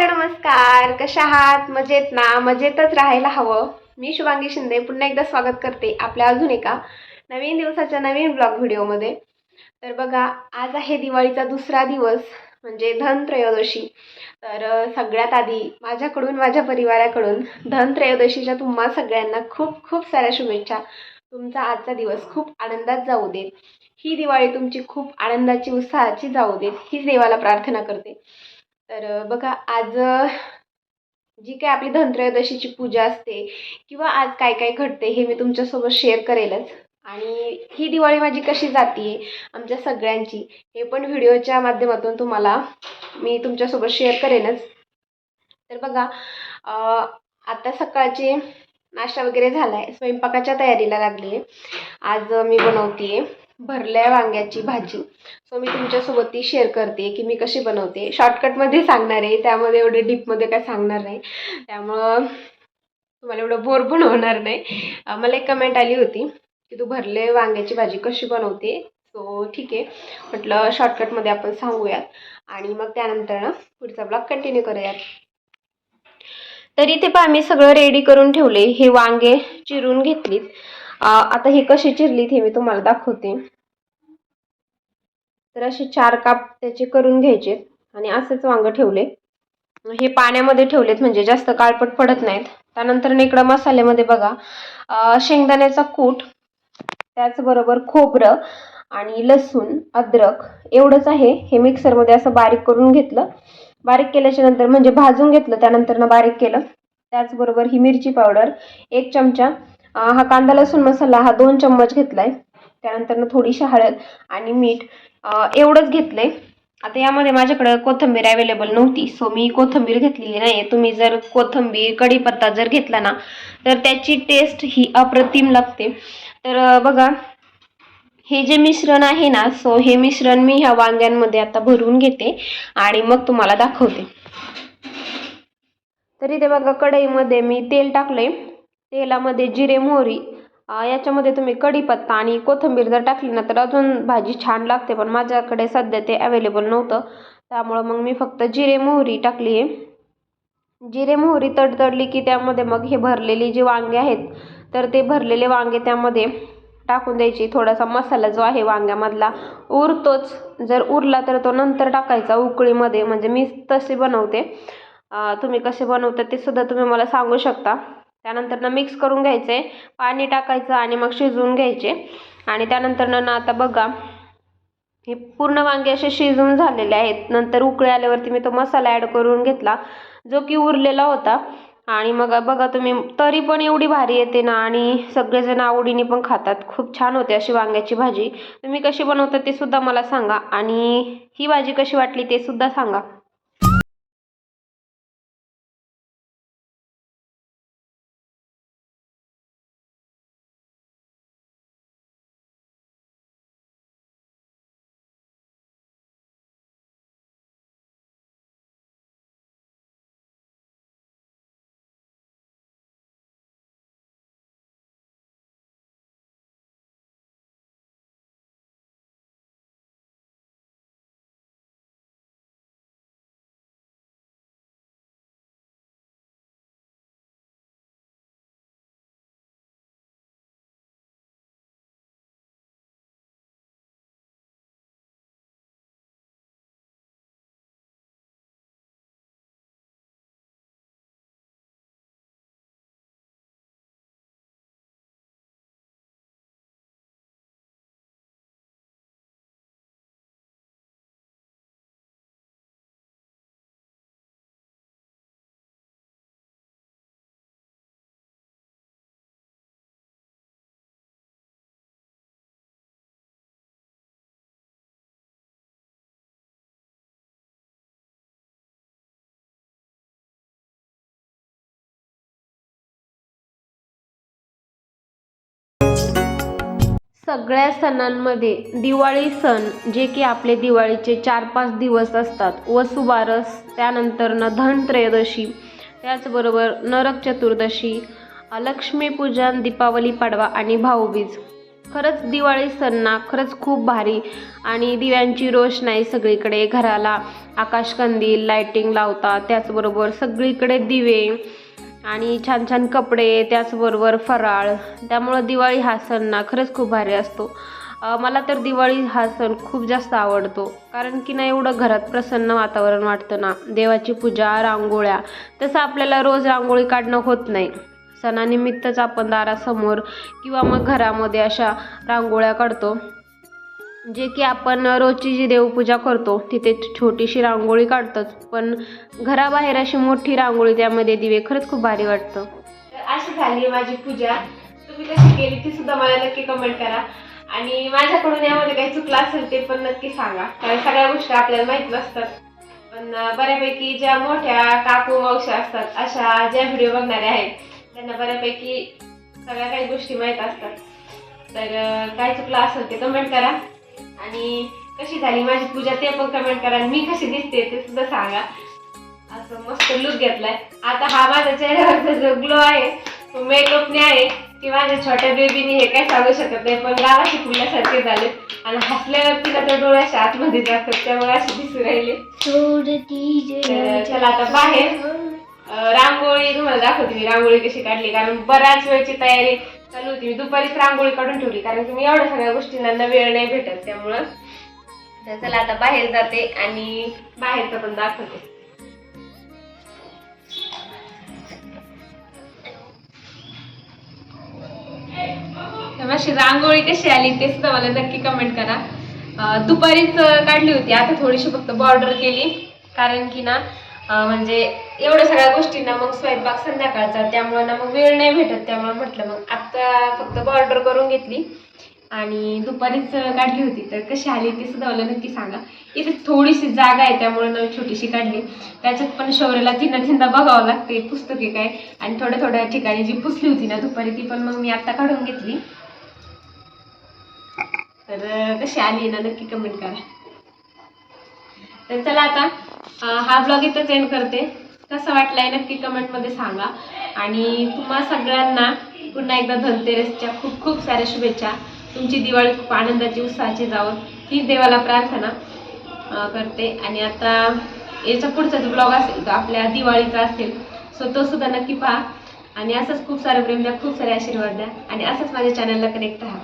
Hello नमस्कार. कशा आहात? मजेत ना? मजेतच राहायला हवं. मी शुभांगी शिंदे. पुन्हा एकदा स्वागत करते आपल्या अजून एका नवीन दिवसाच्या नवीन ब्लॉग व्हिडिओमध्ये. तर बघा आज आहे दिवाळीचा दुसरा दिवस म्हणजे धनत्रयोदशी. तर सगळ्यात आधी माझ्याकडून माझ्या परिवाराकडून धनत्रयोदशीच्या तुम्हा सगळ्यांना खूप खूप साऱ्या शुभेच्छा. तुमचा आजचा दिवस खूप आनंदात जाऊ देत. ही दिवाळी तुमची खूप आनंदाची उत्साहाची जाऊ देत. हीच देवाला प्रार्थना करते. तर बघा आज जी काय आपली धनत्रयोदशीची पूजा असते किंवा आज काय काय घडते हे मी तुमच्यासोबत शेअर करेलच. आणि ही दिवाळी माझी कशी जाते आमच्या सगळ्यांची हे पण व्हिडिओच्या माध्यमातून तुम्हाला मी तुमच्यासोबत शेअर करेनच तर बघा आता सकाळचे नाश्ता वगैरे झाला आहे स्वयंपाकाच्या तयारीला लागली आहे आज मी बनवते भरल्या वांग्याची भाजी. सो मी तुमच्यासोबत ती शेअर करते की मी कशी बनवते. शॉर्टकटमध्ये सांगणार आहे त्यामध्ये एवढे डीपमध्ये काय सांगणार नाही. त्यामुळं तुम्हाला एवढं बोर पण होणार नाही. मला एक कमेंट आली होती की तू भरले वांग्याची भाजी कशी बनवते. सो ठीक आहे. म्हटलं शॉर्टकटमध्ये आपण सांगूयात. आणि मग त्यानंतर ना पुढचा ब्लॉग कंटिन्यू करूयात. तरी ते पण आम्ही सगळं रेडी करून ठेवले. हे वांगे चिरून घेतलीत. आता हे कशी चिरलीत हे मी तुम्हाला दाखवते. तर असे चार काप त्याचे करून घ्यायचे आणि असेच वांग ठेवले. हे पाण्यामध्ये ठेवलेत म्हणजे जास्त काळपट पडत नाहीत. त्यानंतर इकडं मसाल्यामध्ये बघा शेंगदाण्याचा कूट त्याचबरोबर खोबरं आणि लसूण अद्रक एवढंच आहे. हे मिक्सरमध्ये असं बारीक करून घेतलं. बारीक केल्याच्यानंतर म्हणजे भाजून घेतलं त्यानंतर बारीक केलं. त्याचबरोबर ही मिरची पावडर एक चमचा. हा कांदा लसूण मसाला हा दोन चम्मच घेतला आहे त्यानंतर थोडीशी हळद आणि मीठ एवढंच घेतलं आहे आता यामध्ये माझ्याकडं कोथिंबीर अवेलेबल नव्हती सो मी कोथिंबीर घेतलेली नाही आहे तुम्ही जर कोथिंबीर कढीपत्ता जर घेतला ना तर त्याची टेस्ट ही अप्रतिम लागते. तर बघा हे जे मिश्रण आहे ना सो हे मिश्रण मी ह्या वांग्यांमध्ये आता भरून घेते आणि मग तुम्हाला दाखवते. तर इथे बघा कढईमध्ये मी तेल टाकले तेलामध्ये जिरे मोहरी याच्यामध्ये तुम्ही कढीपत्ता आणि कोथिंबीर जर टाकली ना तर अजून भाजी छान लागते. पण माझ्याकडे सध्या ते अवेलेबल नव्हतं. त्यामुळं मग मी फक्त जिरे मोहरी टाकली आहे. जिरे मोहरी तडतडली की त्यामध्ये मग हे भरलेली जी वांगे आहेत तर ते भरलेले वांगे त्यामध्ये टाकून द्यायची. थोडासा मसाला जो आहे वांग्यामधला उरतोच. जर उरला तर तो नंतर टाकायचा उकळीमध्ये. म्हणजे मी तसे बनवते. तुम्ही कसे बनवता ते सुद्धा तुम्ही मला सांगू शकता. त्यानंतर ना मिक्स करून घ्यायचे. पाणी टाकायचं आणि मग शिजवून घ्यायचे. आणि त्यानंतरनं ना आता बघा हे पूर्ण वांगे असे शिजून झालेले आहेत. नंतर उकळी आल्यावरती मी तो मसाला ॲड करून घेतला जो की उरलेला होता. आणि मग बघा तुम्ही तरी पण एवढी भारी येते ना आणि सगळेजण आवडीने पण खातात. खूप छान होते अशी वांग्याची भाजी. तुम्ही कशी बनवता ते सुद्धा मला सांगा आणि ही भाजी कशी वाटली ते सुद्धा सांगा. सगळ्या सणांमध्ये दिवाळी सण जे की आपले दिवाळीचे चार पाच दिवस असतात वसुबारस त्यानंतरनं धनत्रयोदशी त्याचबरोबर नरक चतुर्दशी लक्ष्मीपूजन दीपावली पाडवा आणि भाऊबीज. खरंच दिवाळी सण ना खरंच खूप भारी आणि दिव्यांची रोषणाई सगळीकडे घराला आकाशकंदील लाईटिंग लावतात त्याचबरोबर सगळीकडे दिवे आणि छान छान कपडे त्याचबरोबर फराळ. त्यामुळं दिवाळी हा सण ना खरंच खूप भारी असतो. मला तर दिवाळी हा सण खूप जास्त आवडतो. कारण की ना एवढं घरात प्रसन्न वातावरण वाटतं ना. देवाची पूजा रांगोळ्या तसं आपल्याला रोज रांगोळी काढणं होत नाही. सणानिमित्तच आपण दारासमोर किंवा मग घरामध्ये अशा रांगोळ्या काढतो. जे की आपण रोजची जी देवपूजा करतो तिथे छोटीशी रांगोळी काढतोच. पण घराबाहेर अशी मोठी रांगोळी त्यामध्ये दिवे खरंच खूप भारी वाटतं. अशी झाली माझी पूजा. तुम्ही कशी केली ती सुद्धा मला नक्की कमेंट करा. आणि माझ्याकडून यामध्ये काही चुकलं असेल ते पण नक्की सांगा. कारण सगळ्या गोष्टी आपल्याला माहीत नसतात. पण बऱ्यापैकी ज्या मोठ्या काकू मावशी असतात अशा ज्या व्हिडिओ बघणाऱ्या आहेत त्यांना बऱ्यापैकी सगळ्या काही गोष्टी माहीत असतात. तर काय चुकलं असेल ते कमेंट करा. आणि कशी झाली माझी पूजा ते पण कमेंट करा आणि मी कशी दिसते ते सुद्धा सांगा. असं मस्त लुक घेतलाय. आता हा माझ्या चेहऱ्यावरचा जो ग्लो आहे तो मेकअपने आहे की माझ्या छोट्या बेबीने हे काय सांगू शकत नाही पण गावाशी फुलल्यासारखे झाले. आणि हसल्यावरती ना त्या डोळ्याच्या आतमध्ये जातात त्यामुळे अशी दिसू राहिले. चला आता बाहेर. रांगोळी तुम्हाला दाखवते मी रांगोळी कशी काढली कारण बऱ्याच वेळची तयारी चालू होती. मी दुपारीच रांगोळी काढून ठेवली कारण की मी एवढ्या सगळ्या गोष्टींना वेळ नाही भेटत त्यामुळं. तर चला आता बाहेर जाते आणि बाहेरचं पण दाखवते. तर अशी रांगोळी कशी आली ते सुद्धा मला नक्की कमेंट करा. दुपारीच काढली होती आता थोडीशी फक्त बॉर्डर केली कारण की ना म्हणजे एवढ्या सगळ्या गोष्टींना मग स्वयंपाक संध्याकाळचा त्यामुळे ना मग वेळ नाही भेटत. त्यामुळे म्हटलं मग आत्ता फक्त बॉर्डर करून घेतली. आणि दुपारीच काढली होती. तर कशी आली ती सुद्धा मला नक्की सांगा. इथे थोडीशी जागा आहे त्यामुळे ना छोटीशी काढली. त्याच्यात पण शौर्याला तीन तीनदा बघावं लागते पुस्तके काय? आणि थोड्या थोड्या ठिकाणी जी पुसली होती ना दुपारी ती पण मग मी आत्ता काढून घेतली. तर कशी आली ना नक्की कमेंट करा. तर चला आता हा ब्लॉग इथंच एंड करते. कसा आहे नक्की कमेंटमध्ये सांगा. आणि तुम्हा सगळ्यांना पुन्हा एकदा धनतेरसच्या खूप खूप साऱ्या शुभेच्छा. तुमची दिवाळी खूप आनंदाची उत्साहाची जावं. ही देवाला प्रार्थना करते. आणि आता याचा पुढचा जो ब्लॉग असेल तो आपल्या दिवाळीचा असेल सो तो सुद्धा नक्की पहा. आणि असंच खूप सारं प्रेम द्या खूप सारे आशीर्वाद द्या. आणि असंच माझ्या चॅनलला कनेक्ट राहा.